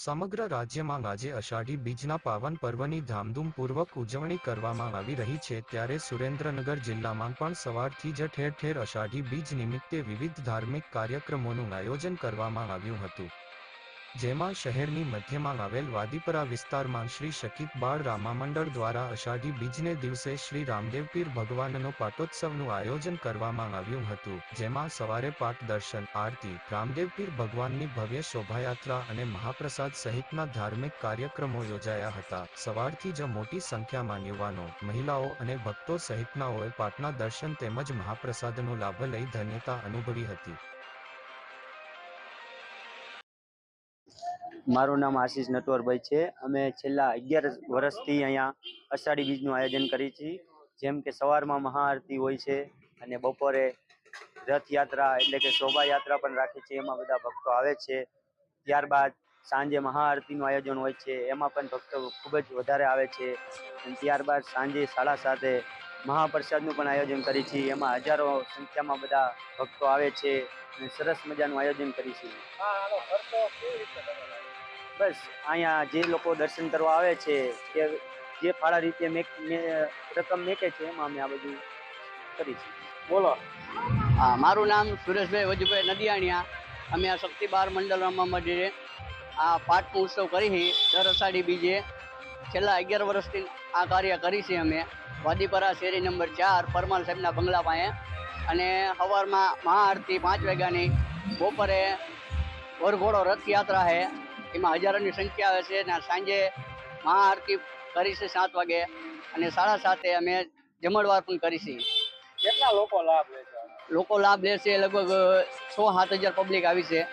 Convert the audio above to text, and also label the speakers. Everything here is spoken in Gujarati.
Speaker 1: સમગ્ર રાજ્યમાં આજે અષાઢી બીજના પાવન પર્વની ધામધૂમપૂર્વક ઉજવણી કરવામાં આવી રહી છે ત્યારે સુરેન્દ્રનગર જિલ્લામાં પણ સવારથી જ ઠેર ઠેર અષાઢી બીજ નિમિત્તે વિવિધ ધાર્મિક કાર્યક્રમોનું આયોજન કરવામાં આવ્યું હતું. જેમાં શહેરની મધ્યમાં આવેલ વાદીપરા વિસ્તારમાં શ્રી શકીત બાળ રામા દ્વારા અષાઢી બીજને દિવસે શ્રી રામદેવપીર ભગવાનનો પાટોત્સવનું આયોજન કરવામાં આવ્યું હતું, જેમાં સવારે પાઠ દર્શન, આરતી રામદેવપીર ભગવાનની ભવ્ય શોભાયાત્રા અને મહાપ્રસાદ સહિતના ધાર્મિક કાર્યક્રમો યોજાયા હતા. સવારથી જ મોટી સંખ્યામાં યુવાનો, મહિલાઓ અને ભક્તો સહિતનાઓએ પાટના દર્શન તેમજ મહાપ્રસાદનો લાભ લઈ ધન્યતા અનુભવી હતી.
Speaker 2: મારું નામ આશીષ નટવરભાઈ છે. અમે છેલ્લા અગિયાર વર્ષથી અહીંયા અષાઢી બીજનું આયોજન કરીએ છીએ. જેમ કે સવારમાં મહાઆરતી હોય છે અને બપોરે રથયાત્રા એટલે કે શોભાયાત્રા પણ રાખીએ છીએ એમાં બધા ભક્તો આવે છે. ત્યારબાદ સાંજે મહાઆરતીનું આયોજન હોય છે. એમાં પણ ભક્તો ખૂબ જ વધારે આવે છે. ત્યારબાદ સાંજે સાડા સાતે મહાપ્રસાદનું પણ આયોજન કરીએ છીએ એમાં હજારો સંખ્યામાં બધા ભક્તો આવે છે અને સરસ મજાનું આયોજન કરી છીએ બસ અહીંયા જે લોકો દર્શન કરવા આવે છે કે જે ફાળા રીતે રકમ મેકે છે એમાં અમે આ બધું કરી છે. બોલો.
Speaker 3: હા મારું નામ સુરેશભાઈ વજુભાઈ નદિયાણીયા. અમે આ શક્તિ બાર મંડળ રમવા મંદિરે આ પાઠ ઉત્સવ કરી છે. દર અષાઢી બીજે છેલ્લા અગિયાર વર્ષથી આ કાર્ય કરી છે અમે. વાદીપરા શેરી નંબર ચાર પરમાલ સાહેબના બંગલા પાસે. અને સવારમાં મહાઆરતી પાંચ વાગ્યાની બપોરે વરઘોડો રથયાત્રા છે. એમાં હજારોની સંખ્યા આવે છે અને સાંજે મહાઆરતી કરી છે સાત વાગે. અને સાડા સાતે અમે જમણવાર પણ કરી છે.
Speaker 2: કેટલા લોકો લાભ લે છે?
Speaker 3: લોકો લાભ લે છે લગભગ છ સાત હજાર પબ્લિક આવી છે.